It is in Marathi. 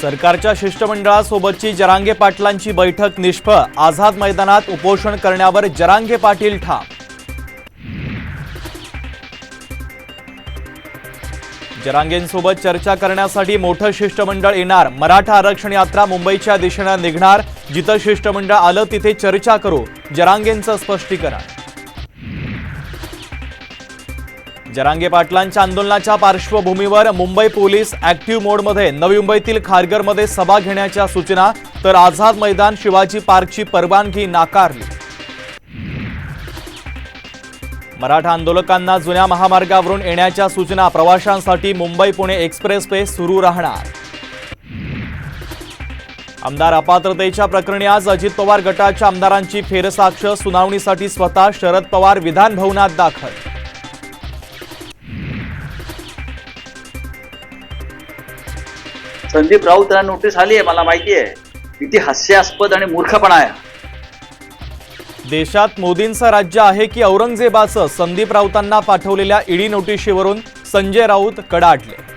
सरकारच्या शिष्टमंडळासोबतची जरांगे पाटलांची बैठक निष्फळ. आझाद मैदानात उपोषण करण्यावर जरांगे पाटील ठाम. जरांगेंसोबत चर्चा करण्यासाठी मोठं शिष्टमंडळ येणार. मराठा आरक्षण यात्रा मुंबईच्या दिशेनं निघणार. जिथं शिष्टमंडळ आलं तिथे चर्चा करू. जरांगेंचं स्पष्टीकरण. जरांगे पाटलांच्या आंदोलनाच्या पार्श्वभूमीवर मुंबई पोलीस ऍक्टिव्ह मोडमध्ये नवी मुंबईतील खारघरमध्ये सभा घेण्याच्या सूचना तर आझाद मैदान शिवाजी पार्कची परवानगी नाकारली. मराठा आंदोलकांना जुन्या महामार्गावरून येण्याच्या सूचना प्रवाशांसाठी मुंबई पुणे एक्सप्रेस वे सुरू राहणार. आमदार अपात्रतेच्या प्रकरणी आज अजित पवार गटाच्या आमदारांची फेरसाक्ष सुनावणीसाठी स्वतः शरद पवार विधान भवनात दाखल संदीप राऊत यांना नोटीस आली आहे मला माहिती आहे किती हास्यास्पद आणि मूर्खपणा आहे. देशात मोदींचं राज्य आहे की औरंगजेबाचं संदीप राऊतांना पाठवलेल्या ईडी नोटिशीवरून संजय राऊत कडाडले.